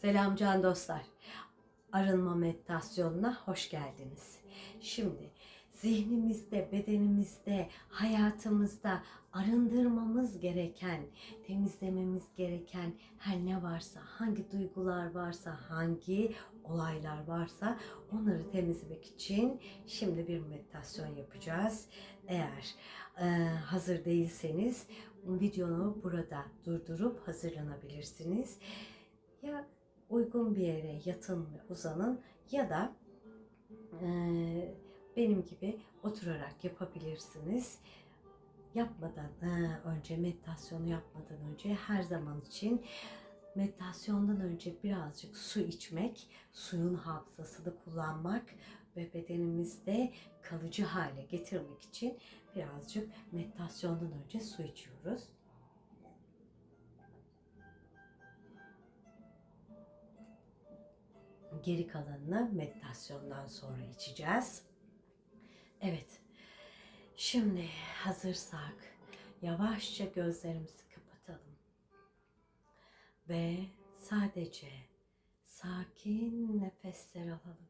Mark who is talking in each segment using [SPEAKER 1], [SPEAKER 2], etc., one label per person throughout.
[SPEAKER 1] Selam can dostlar. Arınma meditasyonuna hoş geldiniz. Şimdi zihnimizde, bedenimizde, hayatımızda arındırmamız gereken, temizlememiz gereken her ne varsa, hangi duygular varsa, hangi olaylar varsa onları temizlemek için şimdi bir meditasyon yapacağız. Eğer e, hazır değilseniz videonu burada durdurup hazırlanabilirsiniz. Ya uygun bir yere yatın ve uzanın ya da e, benim gibi oturarak yapabilirsiniz. Yapmadan e, önce meditasyonu yapmadan önce her zaman için meditasyondan önce birazcık su içmek, suyun hafızasını kullanmak ve bedenimizde kalıcı hale getirmek için birazcık meditasyondan önce su içiyoruz. Geri kalanını meditasyondan sonra içeceğiz. Evet. Şimdi hazırsak yavaşça gözlerimizi kapatalım. Ve sadece sakin nefesler alalım.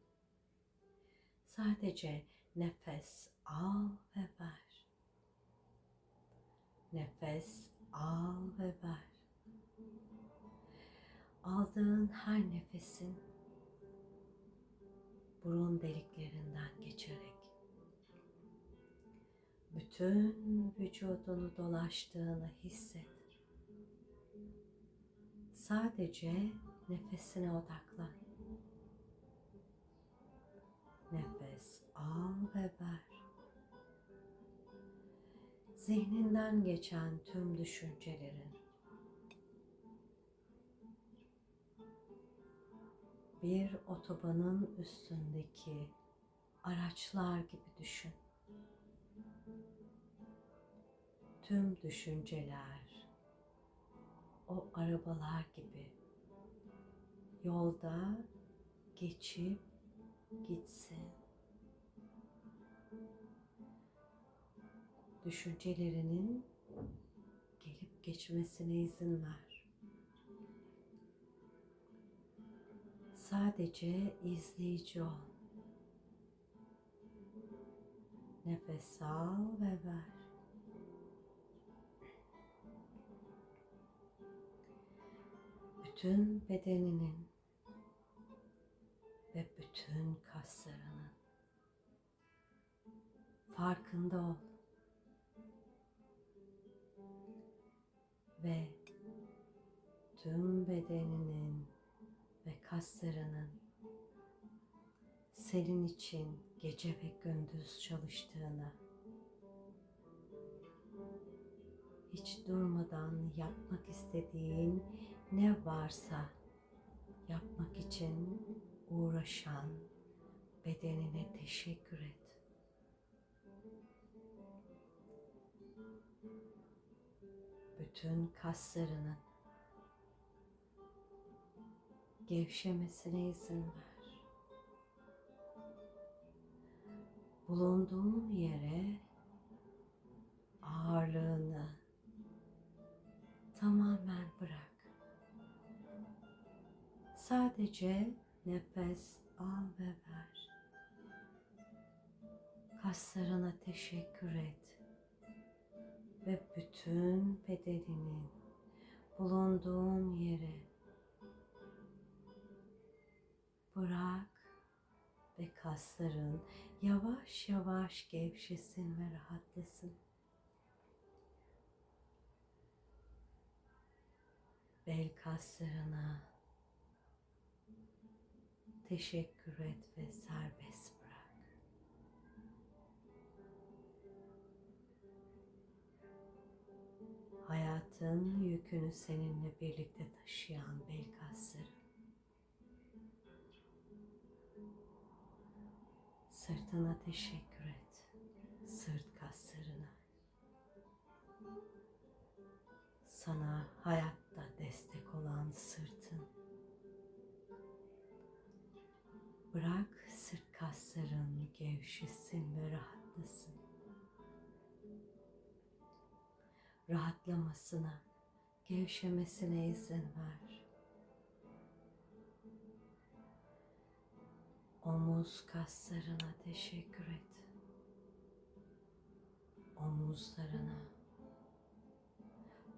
[SPEAKER 1] Sadece nefes al ve ver. Nefes al ve ver. Aldığın her nefesin burun deliklerinden geçerek bütün vücudunu dolaştığını hisset. Sadece nefesine odaklan. Nefes al ve ver. Zihninden geçen tüm düşüncelerin bir otobanın üstündeki araçlar gibi düşün. Tüm düşünceler o arabalar gibi yolda geçip gitsin. Düşüncelerinin gelip geçmesine izin ver. Sadece izleyici ol. Nefes al ve ver. Bütün bedeninin ve bütün kaslarının farkında ol. Ve tüm bedeninin kaslarının senin için gece ve gündüz çalıştığını hiç durmadan yapmak istediğin ne varsa yapmak için uğraşan bedenine teşekkür et. Bütün kaslarının gevşemesine izin ver. Bulunduğun yere ağırlığını tamamen bırak. Sadece nefes al ve ver. Kaslarına teşekkür et. Ve bütün bedeninin bulunduğun yere bırak ve kasların yavaş yavaş gevşesin ve rahatlasın. Bel kaslarına teşekkür et ve serbest bırak. Hayatın yükünü seninle birlikte taşıyan bel kasları. Sırtına teşekkür et. Sırt kaslarına. Sana hayatta destek olan sırtın. Bırak sırt kasların gevşesin ve rahatlasın. Rahatlamasına, gevşemesine izin ver. Omuz kaslarına teşekkür et. Omuzlarına.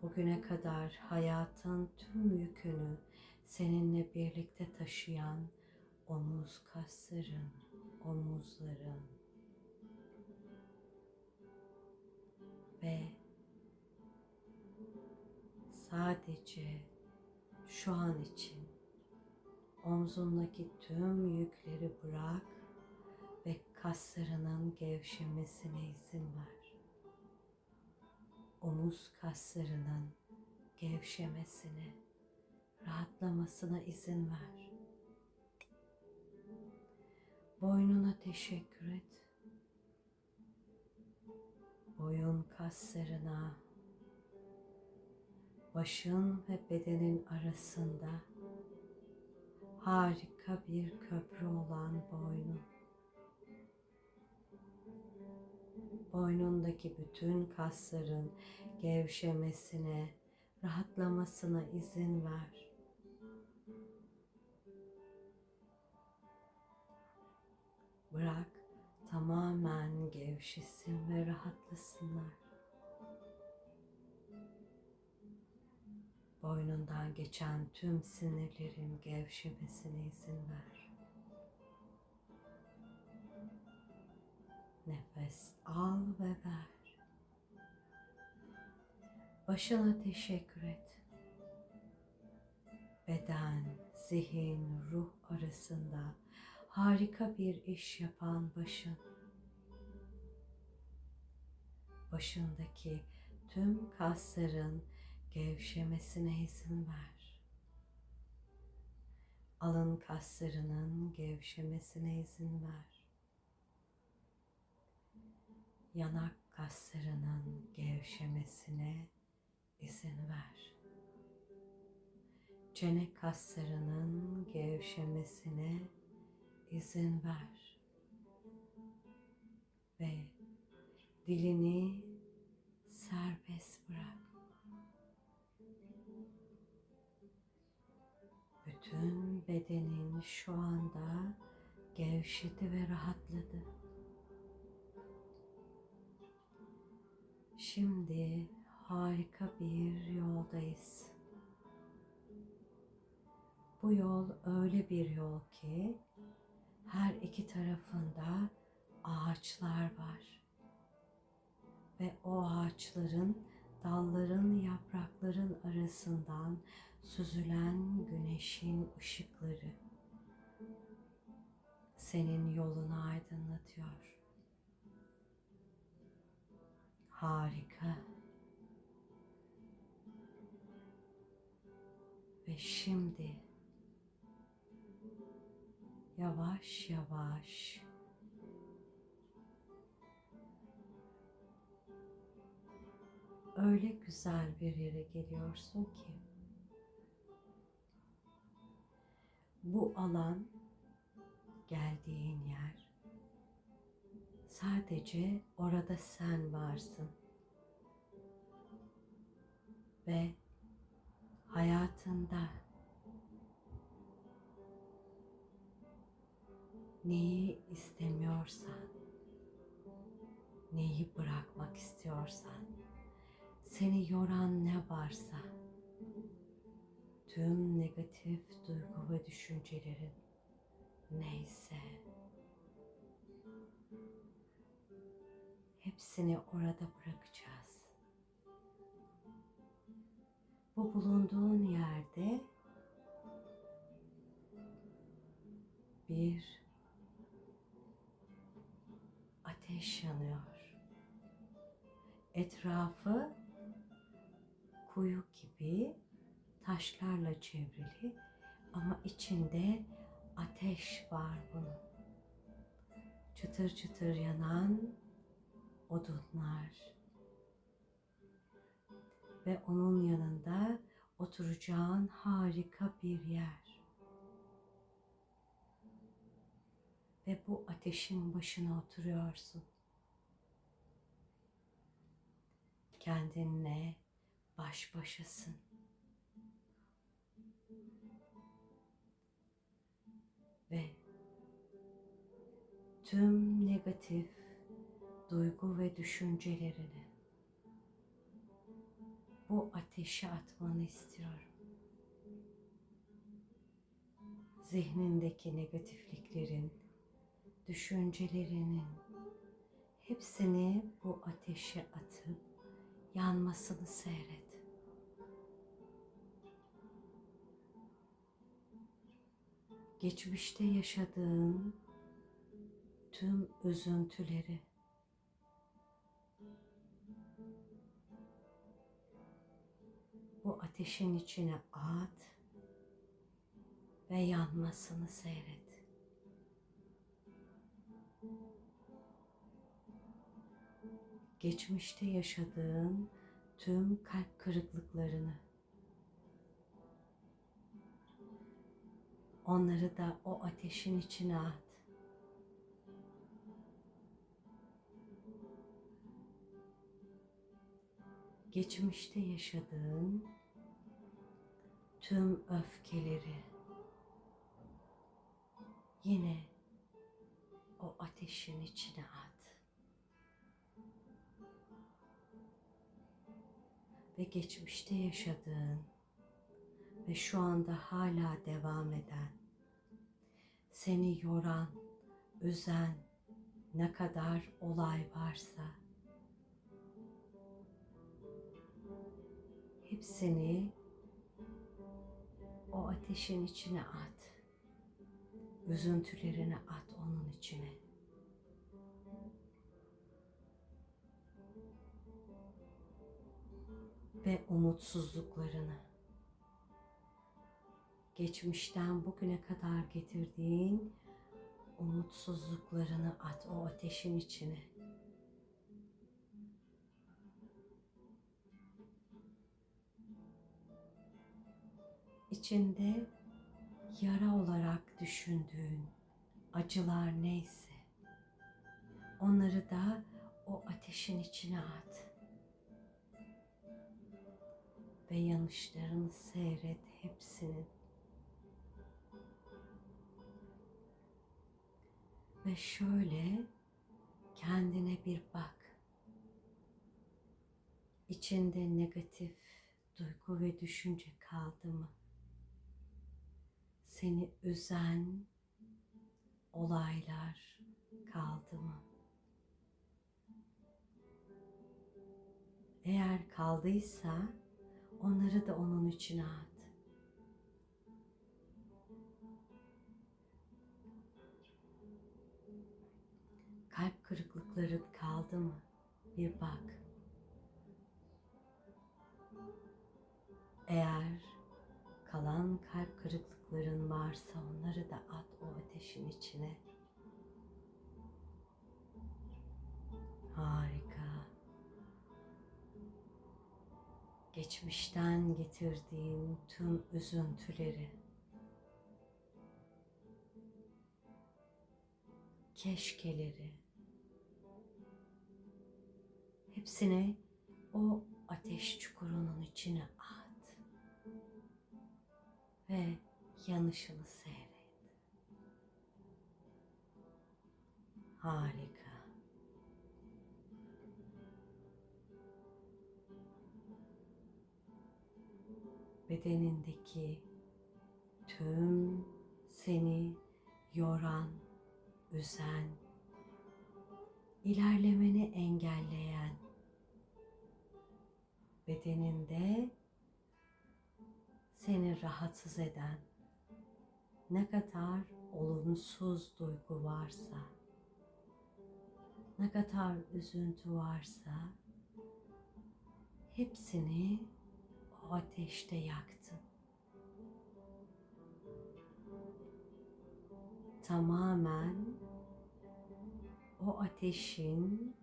[SPEAKER 1] Bugüne kadar hayatın tüm yükünü seninle birlikte taşıyan omuz kasların, omuzların ve sadece şu an için omzundaki tüm yükleri bırak ve kaslarının gevşemesine izin ver. Omuz kaslarının gevşemesine, rahatlamasına izin ver. Boynuna teşekkür et. Boyun kaslarına, başın ve bedenin arasında harika bir köprü olan boynun. Boynundaki bütün kasların gevşemesine, rahatlamasına izin ver. Bırak tamamen gevşesin ve rahatlasınlar. Boynundan geçen tüm sinirlerin gevşemesine izin ver. Nefes al ve ver. Başına teşekkür et. Beden, zihin, ruh arasında harika bir iş yapan başın. Başındaki tüm kasların gevşemesine izin ver. Alın kaslarının gevşemesine izin ver. Yanak kaslarının gevşemesine izin ver. Çene kaslarının gevşemesine izin ver. Ve dilini serbest bırak. Bütün bedenin şu anda gevşedi ve rahatladı. Şimdi harika bir yoldayız. Bu yol öyle bir yol ki her iki tarafında ağaçlar var. Ve o ağaçların, dalların, yaprakların arasından süzülen güneşin ışıkları senin yolunu aydınlatıyor. Harika. Ve şimdi yavaş yavaş öyle güzel bir yere geliyorsun ki bu alan geldiğin yer. Sadece orada sen varsın. Ve hayatında neyi istemiyorsan neyi bırakmak istiyorsan seni yoran ne varsa tüm negatif duygu ve düşüncelerin neyse hepsini orada bırakacağız. Bu bulunduğun yerde bir ateş yanıyor. Etrafı kuyu gibi taşlarla çevrili ama içinde ateş var bunun. Çıtır çıtır yanan odunlar. Ve onun yanında oturacağın harika bir yer. Ve bu ateşin başına oturuyorsun. Kendinle baş başasın. Ve tüm negatif duygu ve düşüncelerini bu ateşe atmanı istiyorum. Zihnindeki negatifliklerin, düşüncelerinin hepsini bu ateşe atıp yanmasını seyret. Geçmişte yaşadığın tüm üzüntüleri bu ateşin içine at ve yanmasını seyret. Geçmişte yaşadığın tüm kalp kırıklıklarını onları da o ateşin içine at. geçmişte yaşadığın tüm öfkeleri yine o ateşin içine at. Ve geçmişte yaşadığın ve şu anda hala devam eden, seni yoran, üzen ne kadar olay varsa hepsini o ateşin içine at. Üzüntülerini at onun içine. Ve umutsuzluklarını geçmişten bugüne kadar getirdiğin umutsuzluklarını at o ateşin içine. içinde yara olarak düşündüğün acılar neyse onları da o ateşin içine at. Ve yanışlarını seyret hepsinin. Ve şöyle kendine bir bak. İçinde negatif duygu ve düşünce kaldı mı? seni üzen olaylar kaldı mı? Eğer kaldıysa onları da onun içine at. Kalp kırıklıkları kaldı mı? Bir bak. Eğer kalan kalp kırıklıkların varsa onları da at o ateşin içine. Harika. Geçmişten getirdiğin tüm üzüntüleri keşkeleri hepsini o ateş çukurunun içine at ve yanışını seyret. Harika. Bedenindeki tüm seni yoran, üzen, ilerlemeni engelleyen bedeninde seni rahatsız eden ne kadar olumsuz duygu varsa, ne kadar üzüntü varsa hepsini o ateşte yaktın. Tamamen o ateşin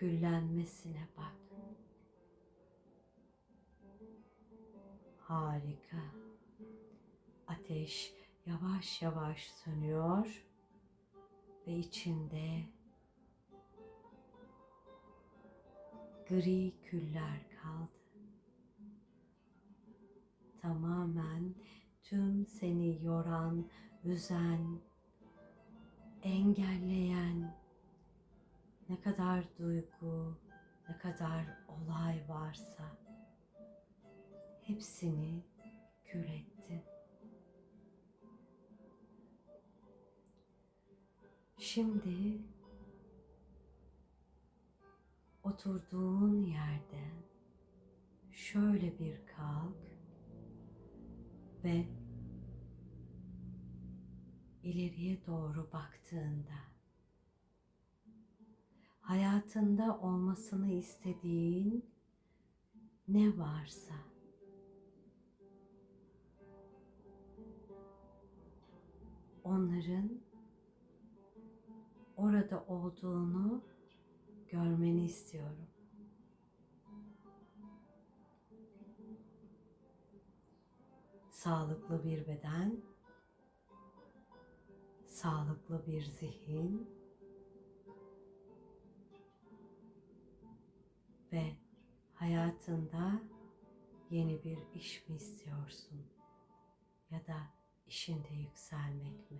[SPEAKER 1] küllenmesine bak. Harika. Ateş yavaş yavaş sönüyor ve içinde gri küller kaldı. Tamamen tüm seni yoran, üzen engelleyen ne kadar duygu, ne kadar olay varsa hepsini kür ettin. Şimdi oturduğun yerden şöyle bir kalk ve ileriye doğru baktığında hayatında olmasını istediğin ne varsa onların orada olduğunu görmeni istiyorum. Sağlıklı bir beden, sağlıklı bir zihin ve hayatında yeni bir iş mi istiyorsun ya da işinde yükselmek mi?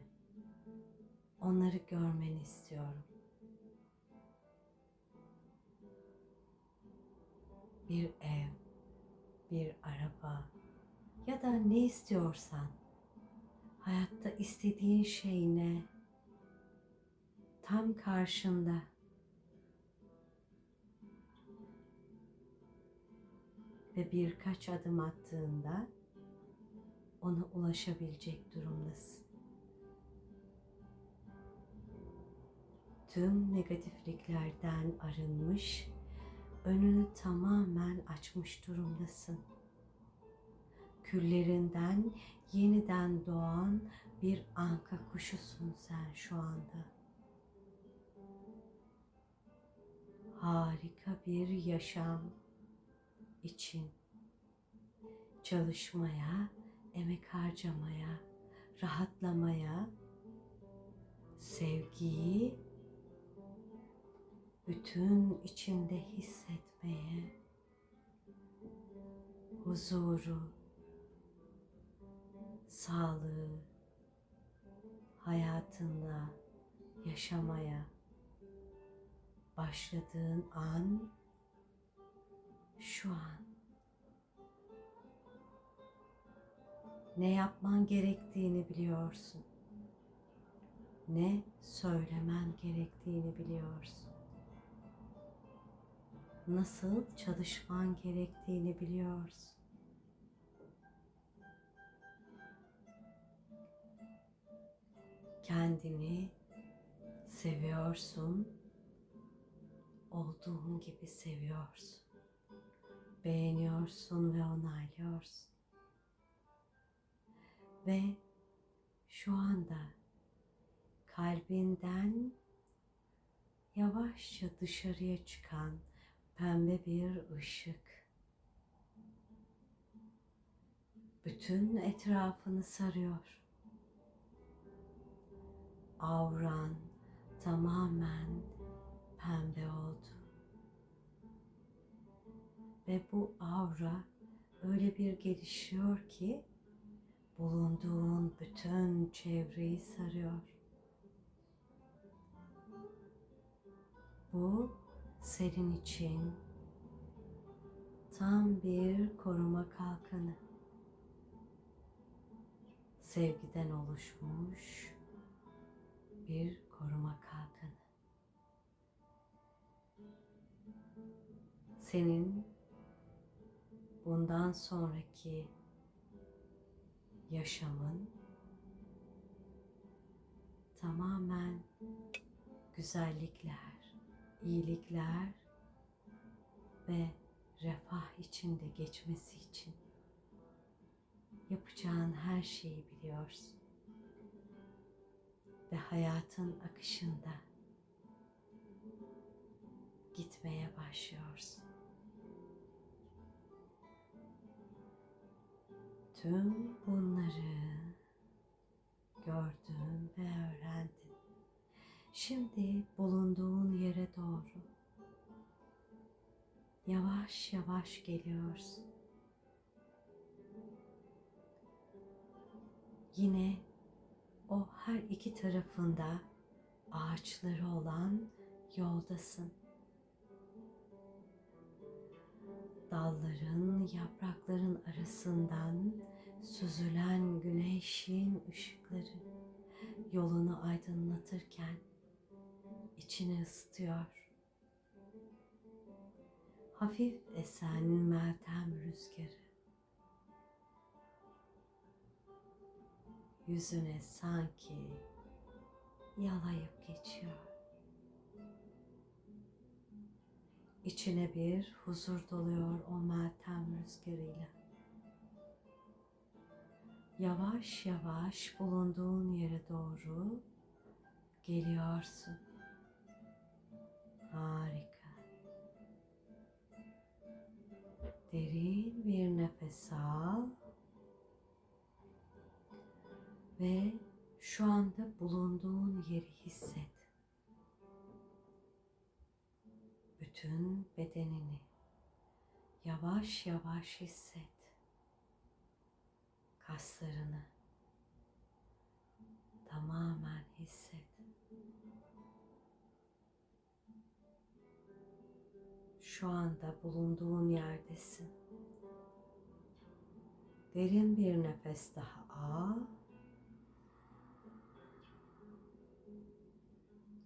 [SPEAKER 1] Onları görmeni istiyorum. Bir ev, bir araba ya da ne istiyorsan hayatta istediğin şey ne? Tam karşında. Ve birkaç adım attığında ona ulaşabilecek durumdasın. Tüm negatifliklerden arınmış, önünü tamamen açmış durumdasın. Küllerinden yeniden doğan bir anka kuşusun sen şu anda. Harika bir yaşam için. Çalışmaya, emek harcamaya, rahatlamaya, sevgiyi bütün içinde hissetmeye, huzuru, sağlığı hayatında yaşamaya başladığın an şu an ne yapman gerektiğini biliyorsun. Ne söylemen gerektiğini biliyorsun. Nasıl çalışman gerektiğini biliyorsun. kendini seviyorsun. Olduğun gibi seviyorsun. Beğeniyorsun ve onaylıyorsun. Ve şu anda kalbinden yavaşça dışarıya çıkan pembe bir ışık bütün etrafını sarıyor avran tamamen pembe oldu. Ve bu aura öyle bir gelişiyor ki bulunduğun bütün çevreyi sarıyor. Bu senin için tam bir koruma kalkanı. Sevgiden oluşmuş bir koruma kalkanı. Senin bundan sonraki yaşamın tamamen güzellikler, iyilikler ve refah içinde geçmesi için yapacağın her şeyi biliyorsun ve hayatın akışında gitmeye başlıyorsun. Tüm bunları gördün ve öğrendin. Şimdi bulunduğun yere doğru yavaş yavaş geliyorsun. Yine o her iki tarafında ağaçları olan yoldasın. Dalların, yaprakların arasından süzülen güneşin ışıkları yolunu aydınlatırken içini ısıtıyor. Hafif esen meltem rüzgarı yüzüne sanki yalayıp geçiyor. İçine bir huzur doluyor o meltem rüzgarıyla. Yavaş yavaş bulunduğun yere doğru geliyorsun. Harika. Derin bir nefes al. Ve şu anda bulunduğun yeri hisset. Bütün bedenini yavaş yavaş hisset. Kaslarını tamamen hisset. Şu anda bulunduğun yerdesin. Derin bir nefes daha al.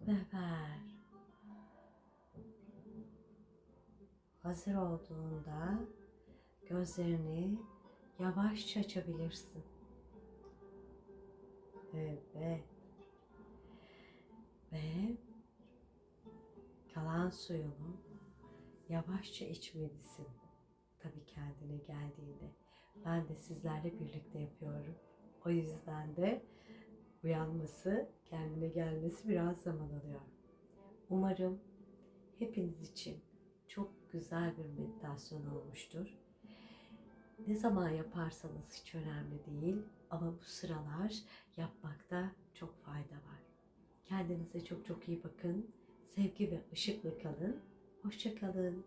[SPEAKER 1] Ve ver. Hazır olduğunda gözlerini yavaşça açabilirsin. Evet. Ve kalan suyunu yavaşça içmelisin. Tabii kendine geldiğinde. Ben de sizlerle birlikte yapıyorum. O yüzden de uyanması, kendine gelmesi biraz zaman alıyor. Umarım hepiniz için çok güzel bir meditasyon olmuştur. Ne zaman yaparsanız hiç önemli değil ama bu sıralar yapmakta çok fayda var. Kendinize çok çok iyi bakın. Sevgi ve ışıkla kalın. Hoşça kalın.